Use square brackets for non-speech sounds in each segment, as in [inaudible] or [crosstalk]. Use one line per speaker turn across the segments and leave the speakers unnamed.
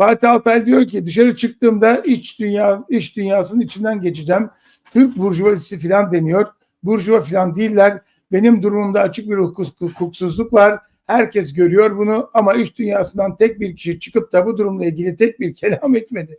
Fatih Altay diyor ki dışarı çıktığımda iç dünya iş dünyasının içinden geçeceğim. Türk burjuvazisi falan deniyor. Burjuva falan değiller. Benim durumumda açık bir hukuk, hukuksuzluk var. Herkes görüyor bunu ama iş dünyasından tek bir kişi çıkıp da bu durumla ilgili tek bir [laughs] kelam etmedi.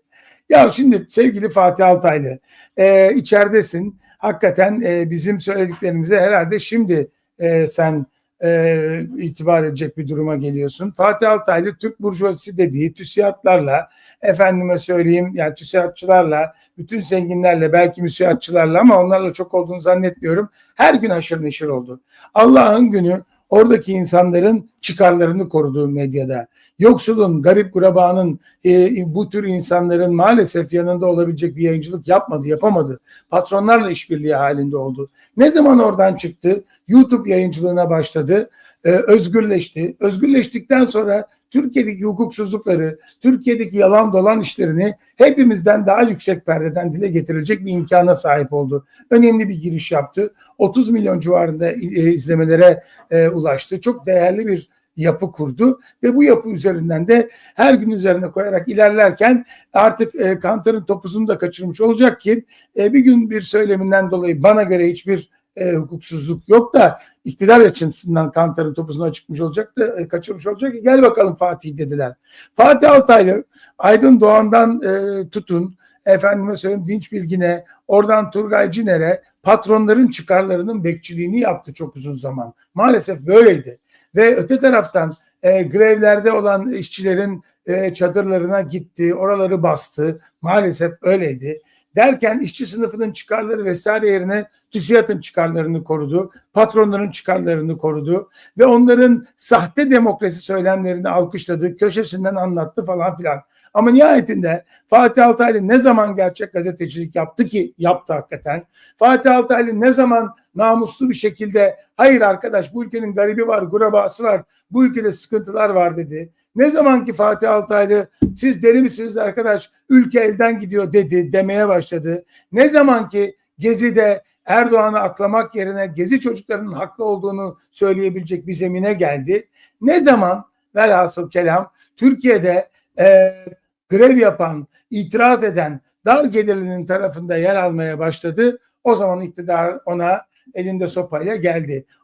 Ya şimdi sevgili Fatih Altaylı e, içeridesin. Hakikaten e, bizim söylediklerimize herhalde şimdi e, sen e, itibar edecek bir duruma geliyorsun. Fatih Altaylı Türk burjuvazisi dediği TÜSİAD'larla efendime söyleyeyim yani TÜSİAD'çılarla bütün zenginlerle belki müsiatçılarla ama onlarla çok olduğunu zannetmiyorum. Her gün haşır neşir oldu. Allah'ın günü oradaki insanların çıkarlarını koruduğu medyada. Yoksulun, garip kurabanın, e, bu tür insanların maalesef yanında olabilecek bir yayıncılık yapmadı, yapamadı. Patronlarla işbirliği halinde oldu. Ne zaman oradan çıktı? YouTube yayıncılığına başladı. e, özgürleşti. Özgürleştikten sonra Türkiye'deki hukuksuzlukları, Türkiye'deki yalan dolan işlerini hepimizden daha yüksek perdeden dile getirilecek bir imkana sahip oldu. Önemli bir giriş yaptı. 30 milyon civarında e, izlemelere e, ulaştı. Çok değerli bir yapı kurdu ve bu yapı üzerinden de her gün üzerine koyarak ilerlerken artık e, Kantar'ın topuzunu da kaçırmış olacak ki e, bir gün bir söyleminden dolayı bana göre hiçbir e, hukuksuzluk yok da iktidar açısından Kantar'ın topuzuna çıkmış olacak da e, kaçırmış olacak ki gel bakalım Fatih dediler. Fatih Altaylı Aydın Doğan'dan e, tutun efendime söyleyeyim Dinç Bilgin'e oradan Turgay Ciner'e patronların çıkarlarının bekçiliğini yaptı çok uzun zaman. Maalesef böyleydi. Ve öte taraftan e, grevlerde olan işçilerin e, çadırlarına gitti, oraları bastı. Maalesef öyleydi. Derken işçi sınıfının çıkarları vesaire yerine TÜSİAD'ın çıkarlarını korudu, patronların çıkarlarını korudu ve onların sahte demokrasi söylemlerini alkışladı, köşesinden anlattı falan filan. Ama nihayetinde Fatih Altaylı ne zaman gerçek gazetecilik yaptı ki yaptı hakikaten. Fatih Altaylı ne zaman namuslu bir şekilde hayır arkadaş bu ülkenin garibi var, gurabası var, bu ülkede sıkıntılar var dedi. Ne zaman ki Fatih Altaylı siz deli misiniz arkadaş ülke elden gidiyor dedi demeye başladı. Ne zaman ki Gezi'de Erdoğan'ı aklamak yerine Gezi çocuklarının haklı olduğunu söyleyebilecek bir zemine geldi. Ne zaman velhasıl kelam Türkiye'de e, grev yapan, itiraz eden dar gelirlinin tarafında yer almaya başladı. O zaman iktidar ona elinde sopayla geldi.